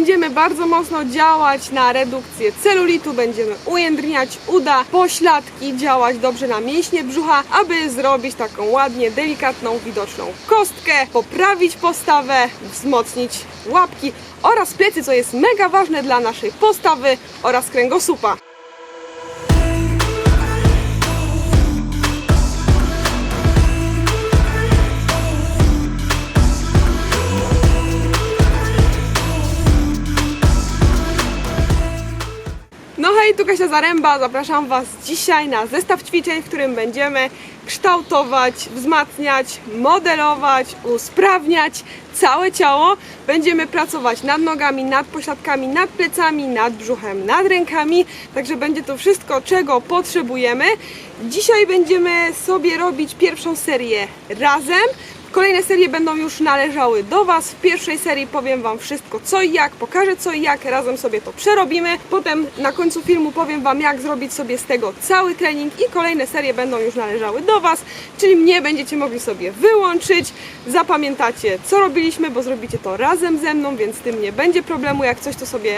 Będziemy bardzo mocno działać na redukcję celulitu, będziemy ujędrniać uda, pośladki, działać dobrze na mięśnie brzucha, aby zrobić taką ładnie, delikatną, widoczną kostkę, poprawić postawę, wzmocnić łapki oraz plecy, co jest mega ważne dla naszej postawy oraz kręgosłupa. Kasia Zaręba, zapraszam Was dzisiaj na zestaw ćwiczeń, w którym będziemy kształtować, wzmacniać, modelować, usprawniać całe ciało. Będziemy pracować nad nogami, nad pośladkami, nad plecami, nad brzuchem, nad rękami, także będzie to wszystko, czego potrzebujemy. Dzisiaj będziemy sobie robić pierwszą serię razem. Kolejne serie będą już należały do Was. W pierwszej serii powiem Wam wszystko co i jak, pokażę co i jak, razem sobie to przerobimy. Potem na końcu filmu powiem Wam jak zrobić sobie z tego cały trening i kolejne serie będą już należały do Was, czyli mnie będziecie mogli sobie wyłączyć. Zapamiętacie co robiliśmy, bo zrobicie to razem ze mną, więc z tym nie będzie problemu. Jak coś to sobie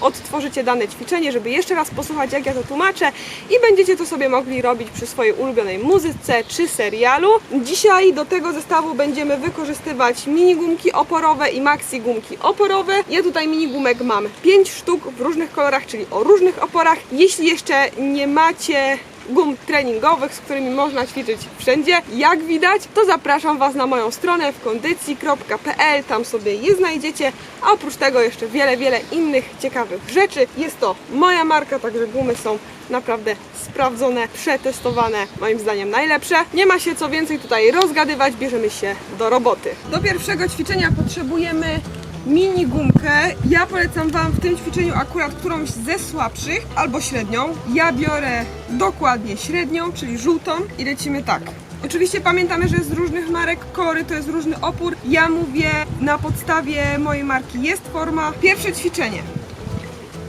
odtworzycie dane ćwiczenie, żeby jeszcze raz posłuchać jak ja to tłumaczę i będziecie to sobie mogli robić przy swojej ulubionej muzyce czy serialu. Dzisiaj do tego zestawu będziemy wykorzystywać mini gumki oporowe i maxi gumki oporowe. Ja tutaj mini gumek mam 5 sztuk w różnych kolorach, czyli o różnych oporach. Jeśli jeszcze nie macie gum treningowych, z którymi można ćwiczyć wszędzie. Jak widać, to zapraszam Was na moją stronę w kondycji.pl, tam sobie je znajdziecie, a oprócz tego jeszcze wiele, wiele innych ciekawych rzeczy. Jest to moja marka, także gumy są naprawdę sprawdzone, przetestowane, moim zdaniem najlepsze. Nie ma się co więcej tutaj rozgadywać, bierzemy się do roboty. Do pierwszego ćwiczenia potrzebujemy mini gumkę. Ja polecam Wam w tym ćwiczeniu akurat którąś ze słabszych albo średnią. Ja biorę dokładnie średnią, czyli żółtą i lecimy tak. Oczywiście pamiętamy, że z różnych marek kolory to jest różny opór. Ja mówię na podstawie mojej marki jest forma. Pierwsze ćwiczenie.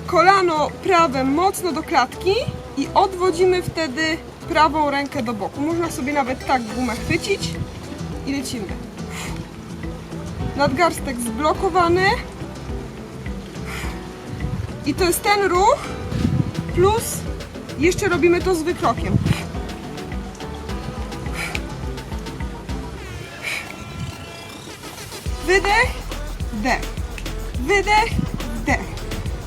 Kolano prawe mocno do klatki i odwodzimy wtedy prawą rękę do boku. Można sobie nawet tak gumę chwycić i lecimy nadgarstek zblokowany. I to jest ten ruch, plus jeszcze robimy to z wykrokiem. Wydech, wdech, wydech, wdech.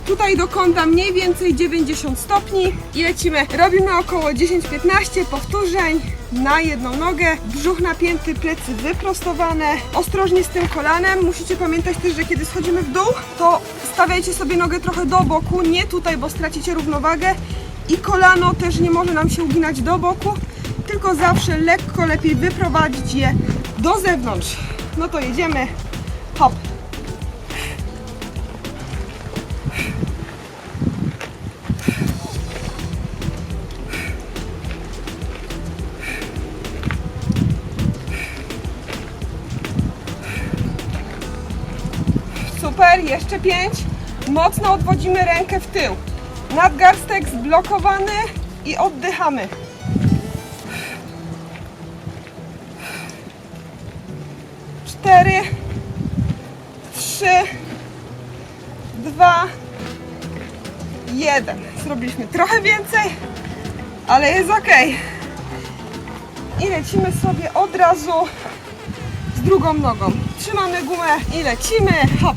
Tutaj do kąta mniej więcej 90 stopni i lecimy. Robimy około 10-15 powtórzeń na jedną nogę. Brzuch napięty, plecy wyprostowane. Ostrożnie z tym kolanem. Musicie pamiętać też, że kiedy schodzimy w dół, to stawiajcie sobie nogę trochę do boku, nie tutaj, bo stracicie równowagę. I kolano też nie może nam się uginać do boku, tylko zawsze lekko lepiej wyprowadzić je do zewnątrz. No to jedziemy. Hop. Jeszcze pięć. Mocno odwodzimy rękę w tył. Nadgarstek zblokowany i oddychamy. Cztery, trzy, dwa, jeden. Zrobiliśmy trochę więcej, ale jest ok. I lecimy sobie od razu z drugą nogą. Trzymamy gumę i lecimy. Hop.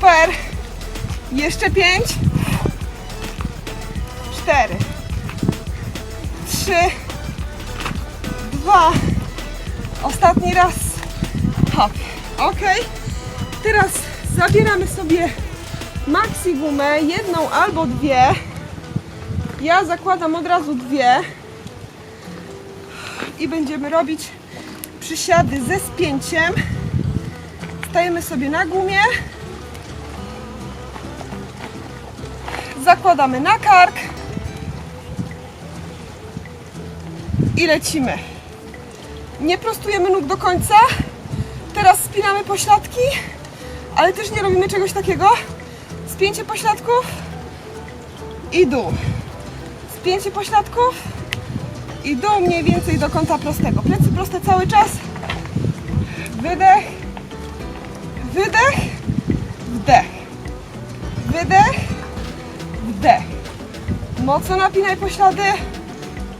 Super. Jeszcze pięć. Cztery. Trzy. Dwa. Ostatni raz. Hop. Ok. Teraz zabieramy sobie maxi gumę, jedną albo dwie. Ja zakładam od razu dwie. I będziemy robić przysiady ze spięciem. Stajemy sobie na gumie. Zakładamy na kark. I lecimy. Nie prostujemy nóg do końca. Teraz spinamy pośladki, ale też nie robimy czegoś takiego. Spięcie pośladków i dół. Spięcie pośladków i dół mniej więcej do kąta prostego. Plecy proste cały czas. Wydech, wydech, wdech. Wydech, wdech. Mocno napinaj poślady.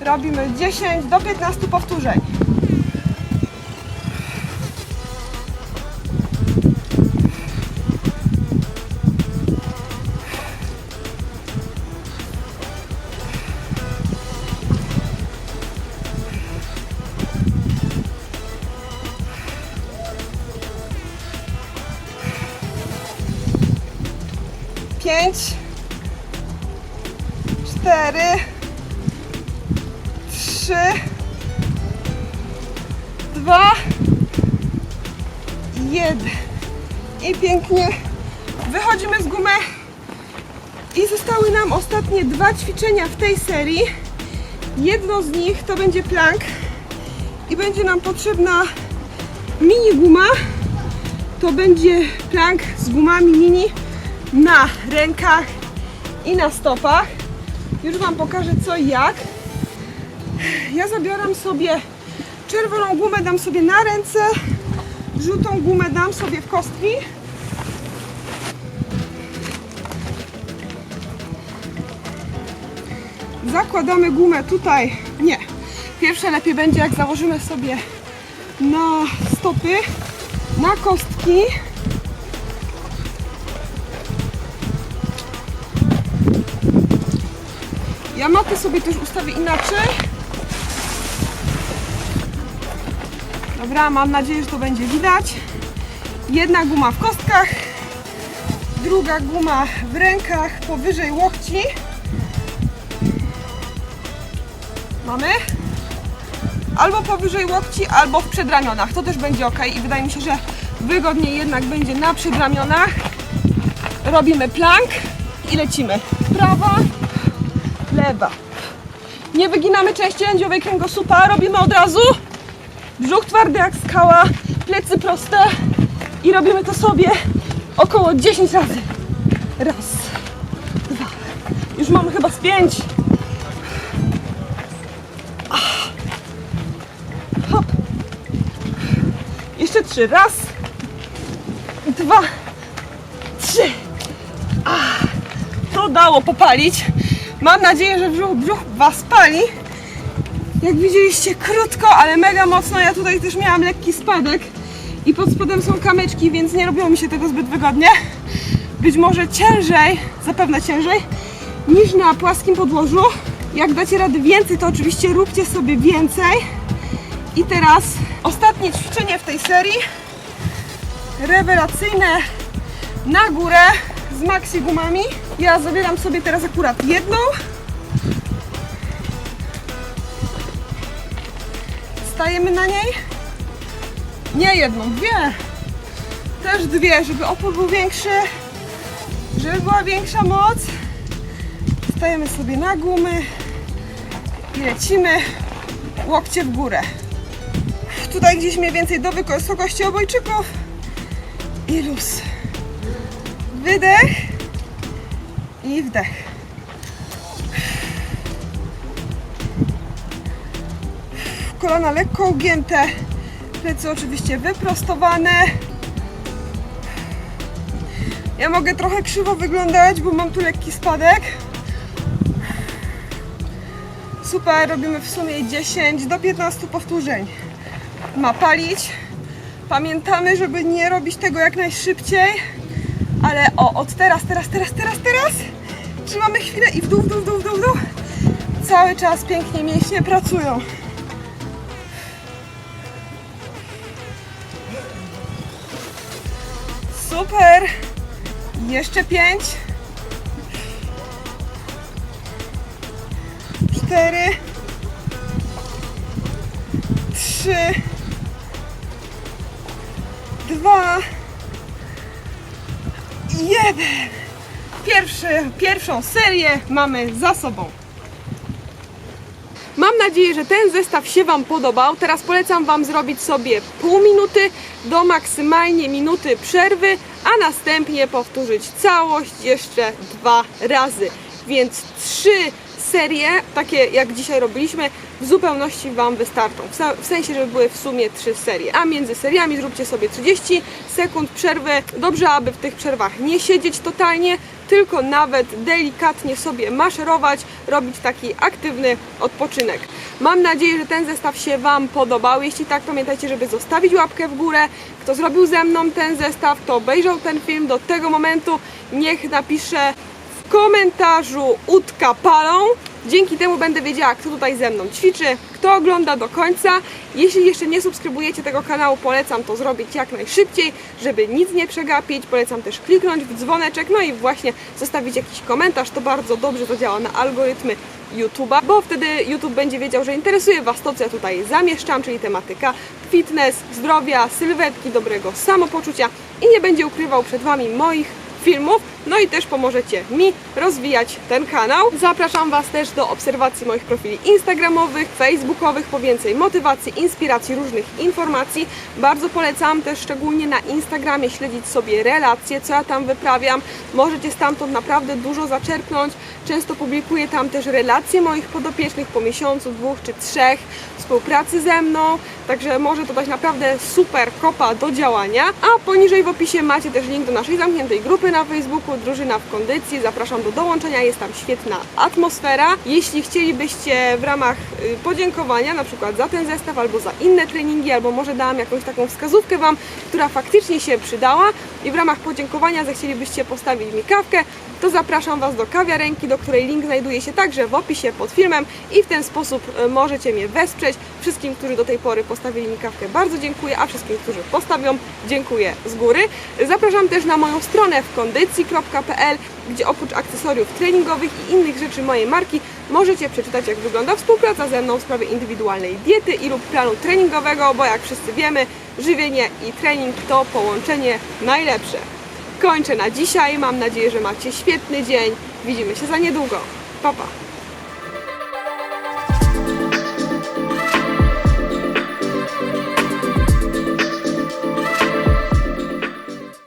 Robimy 10 do 15 powtórzeń. Trzy, dwa, jeden. I pięknie wychodzimy z gumy. I zostały nam ostatnie dwa ćwiczenia w tej serii. Jedno z nich to będzie plank i będzie nam potrzebna mini guma. To będzie plank z gumami mini na rękach i na stopach. Już Wam pokażę co i jak. Ja zabieram sobie czerwoną gumę, dam sobie na ręce, żółtą gumę dam sobie w kostki. Zakładamy gumę tutaj. Nie. Pierwsze lepiej będzie jak założymy sobie na stopy, na kostki. Ja matę sobie też ustawię inaczej. Dobra, mam nadzieję, że to będzie widać. Jedna guma w kostkach, druga guma w rękach powyżej łokci. Mamy? Albo powyżej łokci, albo w przedramionach. To też będzie ok i wydaje mi się, że wygodniej jednak będzie na przedramionach. Robimy plank i lecimy. Prawa, lewa. Nie wyginamy części lędziowej kręgosłupa, robimy od razu. Brzuch twardy jak skała, plecy proste i robimy to sobie około 10 razy. Raz, dwa. Już mamy chyba z pięć. Hop. Jeszcze trzy. Raz, dwa, trzy. To dało popalić. Mam nadzieję, że brzuch, brzuch Was pali. Jak widzieliście, krótko, ale mega mocno. Ja tutaj też miałam lekki spadek i pod spodem są kamyczki, więc nie robiło mi się tego zbyt wygodnie. Być może ciężej, zapewne ciężej, niż na płaskim podłożu. Jak dacie rady więcej, to oczywiście róbcie sobie więcej. I teraz ostatnie ćwiczenie w tej serii. Rewelacyjne na górę z maxi gumami. Ja zabieram sobie teraz akurat jedną. Stajemy na niej. Nie jedną, dwie. Też dwie, żeby opór był większy, żeby była większa moc. Stajemy sobie na gumy i lecimy łokcie w górę. Tutaj gdzieś mniej więcej do wysokości obojczyków i luz. Wydech i wdech. Kolana lekko ugięte, plecy oczywiście wyprostowane. Ja mogę trochę krzywo wyglądać, bo mam tu lekki spadek. Super, robimy w sumie 10 do 15 powtórzeń. Ma palić. Pamiętamy, żeby nie robić tego jak najszybciej. Ale o, od teraz, teraz, teraz, teraz, teraz. Trzymamy chwilę i w dół, w dół, w dół, w dół, dół. Cały czas pięknie mięśnie pracują. Super. Jeszcze pięć. Cztery. Trzy. Dwa. Jeden. Pierwszy, pierwszą serię mamy za sobą. Mam nadzieję, że ten zestaw się Wam podobał. Teraz polecam Wam zrobić sobie pół minuty do maksymalnie minuty przerwy, a następnie powtórzyć całość jeszcze dwa razy. Więc trzy serie, takie jak dzisiaj robiliśmy, w zupełności Wam wystarczą. W, sensie, żeby były w sumie trzy serie. A między seriami zróbcie sobie 30 sekund przerwy. Dobrze, aby w tych przerwach nie siedzieć totalnie, tylko nawet delikatnie sobie maszerować, robić taki aktywny odpoczynek. Mam nadzieję, że ten zestaw się Wam podobał. Jeśli tak, pamiętajcie, żeby zostawić łapkę w górę. Kto zrobił ze mną ten zestaw, kto obejrzał ten film do tego momentu, niech napisze w komentarzu utka palą. Dzięki temu będę wiedziała, kto tutaj ze mną ćwiczy, kto ogląda do końca. Jeśli jeszcze nie subskrybujecie tego kanału, polecam to zrobić jak najszybciej, żeby nic nie przegapić. Polecam też kliknąć w dzwoneczek, no i właśnie zostawić jakiś komentarz. To bardzo dobrze zadziała na algorytmy YouTube'a, bo wtedy YouTube będzie wiedział, że interesuje Was to, co ja tutaj zamieszczam, czyli tematyka fitness, zdrowia, sylwetki, dobrego samopoczucia i nie będzie ukrywał przed Wami moich filmów, no i też pomożecie mi rozwijać ten kanał. Zapraszam Was też do obserwacji moich profili instagramowych, facebookowych po więcej motywacji, inspiracji, różnych informacji. Bardzo polecam też szczególnie na Instagramie śledzić sobie relacje, co ja tam wyprawiam. Możecie stamtąd naprawdę dużo zaczerpnąć. Często publikuję tam też relacje moich podopiecznych po miesiącu, dwóch czy trzech współpracy ze mną, także może to dać naprawdę super kopa do działania. A poniżej w opisie macie też link do naszej zamkniętej grupy na Facebooku Drużyna w Kondycji. Zapraszam do dołączenia, jest tam świetna atmosfera. Jeśli chcielibyście w ramach y, podziękowania, na przykład za ten zestaw albo za inne treningi, albo może dałam jakąś taką wskazówkę Wam, która faktycznie się przydała i w ramach podziękowania zechcielibyście postawić mi kawkę, to zapraszam Was do kawiarenki, do której link znajduje się także w opisie pod filmem i w ten sposób e, możecie mnie wesprzeć. Wszystkim, którzy do tej pory postawili mi kawkę, bardzo dziękuję, a wszystkim, którzy postawią, dziękuję z góry. Zapraszam też na moją stronę w kondycji.pl, gdzie oprócz akcesoriów treningowych i innych rzeczy mojej marki możecie przeczytać, jak wygląda współpraca ze mną w sprawie indywidualnej diety i lub planu treningowego, bo jak wszyscy wiemy, żywienie i trening to połączenie najlepsze. Kończę na dzisiaj. Mam nadzieję, że macie świetny dzień. Widzimy się za niedługo. Pa, pa.